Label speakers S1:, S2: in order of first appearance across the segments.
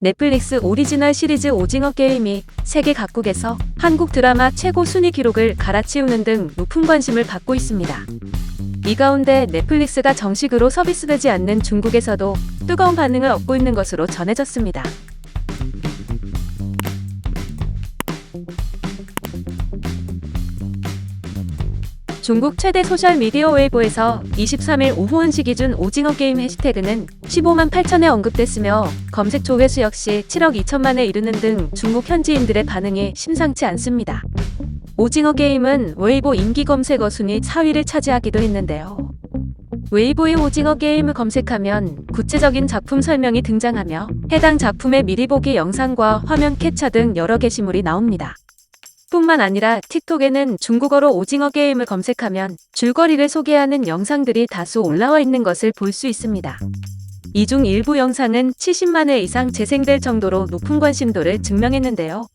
S1: 넷플릭스 오리지널 시리즈 오징어 게임이 세계 각국에서 한국 드라마 최고 순위 기록을 갈아치우는 등 높은 관심을 받고 있습니다. 이 가운데 넷플릭스가 정식으로 서비스되지 않는 중국에서도 뜨거운 반응을 얻고 있는 것으로 전해졌습니다. 중국 최대 소셜미디어 웨이보에서 23일 오후 1시 기준 오징어 게임 해시태그는 15만 8천에 언급됐으며 검색 조회수 역시 7억 2천만에 이르는 등 중국 현지인들의 반응이 심상치 않습니다. 오징어 게임은 웨이보 인기 검색어 순위 4위를 차지하기도 했는데요. 웨이보의 오징어 게임을 검색하면 구체적인 작품 설명이 등장하며 해당 작품의 미리 보기 영상과 화면 캡처 등 여러 게시물이 나옵니다. 뿐만 아니라 틱톡에는 중국어로 오징어 게임을 검색하면 줄거리를 소개하는 영상들이 다수 올라와 있는 것을 볼 수 있습니다. 이 중 일부 영상은 70만 회 이상 재생될 정도로 높은 관심도를 증명했는데요.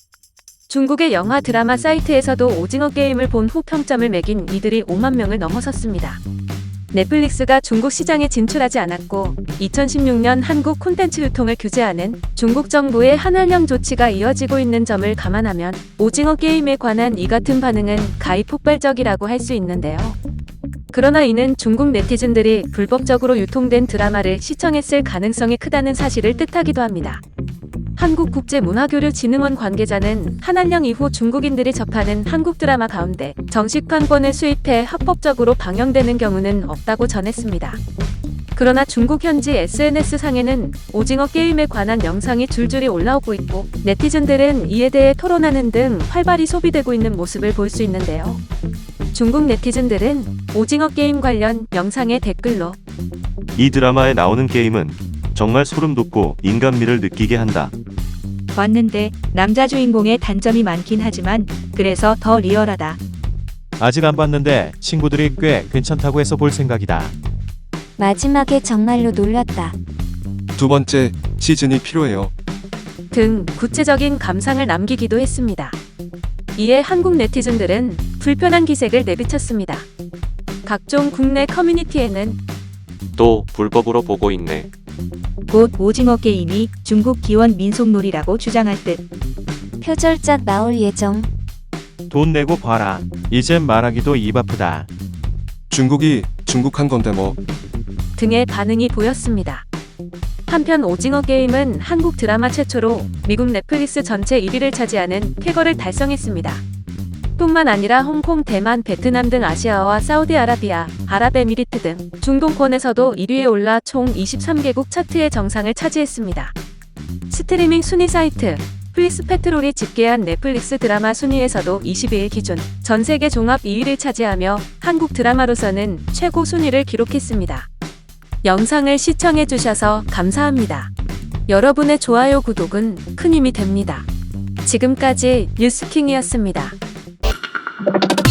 S1: 중국의 영화 드라마 사이트에서도 오징어 게임을 본 후 평점을 매긴 이들이 5만 명을 넘어섰습니다. 넷플릭스가 중국 시장에 진출하지 않았고 2016년 한국 콘텐츠 유통을 규제하는 중국 정부의 한한령 조치가 이어지고 있는 점을 감안하면 오징어 게임에 관한 이 같은 반응은 가히 폭발적이라고 할 수 있는데요. 그러나 이는 중국 네티즌들이 불법적으로 유통된 드라마를 시청했을 가능성이 크다는 사실을 뜻하기도 합니다. 한국국제문화교류진흥원 관계자는 한한령 이후 중국인들이 접하는 한국 드라마 가운데 정식 판권을 수입해 합법적으로 방영되는 경우는 없다고 전했습니다. 그러나 중국 현지 SNS상에는 오징어 게임에 관한 영상이 줄줄이 올라오고 있고 네티즌들은 이에 대해 토론하는 등 활발히 소비되고 있는 모습을 볼 수 있는데요. 중국 네티즌들은 오징어 게임 관련 영상의 댓글로
S2: 이 드라마에 나오는 게임은 정말 소름 돋고 인간미를 느끼게 한다.
S3: 봤는데 남자 주인공의 단점이 많긴 하지만 그래서 더 리얼하다.
S4: 아직 안 봤는데 친구들이 꽤 괜찮다고 해서 볼 생각이다.
S5: 마지막에 정말로 놀랐다.
S6: 두 번째 시즌이 필요해요.
S1: 등 구체적인 감상을 남기기도 했습니다. 이에 한국 네티즌들은 불편한 기색을 내비쳤습니다. 각종 국내 커뮤니티에는
S7: 또 불법으로 보고 있네.
S3: 곧 오징어 게임이 중국 기원 민속놀이라고 주장할 듯.
S5: 표절작 나올 예정.
S4: 돈 내고 봐라. 이젠 말하기도 입 아프다.
S6: 중국이 중국한 건데 뭐
S1: 등의 반응이 보였습니다. 한편 오징어 게임은 한국 드라마 최초로 미국 넷플릭스 전체 1위를 차지하는 쾌거를 달성했습니다. 뿐만 아니라 홍콩, 대만, 베트남 등 아시아와 사우디아라비아, 아랍에미리트 등 중동권에서도 1위에 올라 총 23개국 차트의 정상을 차지했습니다. 스트리밍 순위 사이트 플리스 페트롤이 집계한 넷플릭스 드라마 순위에서도 22일 기준 전 세계 종합 2위를 차지하며 한국 드라마로서는 최고 순위를 기록했습니다. 영상을 시청해 주셔서 감사합니다. 여러분의 좋아요, 구독은 큰 힘이 됩니다. 지금까지 뉴스킹이었습니다. Thank you.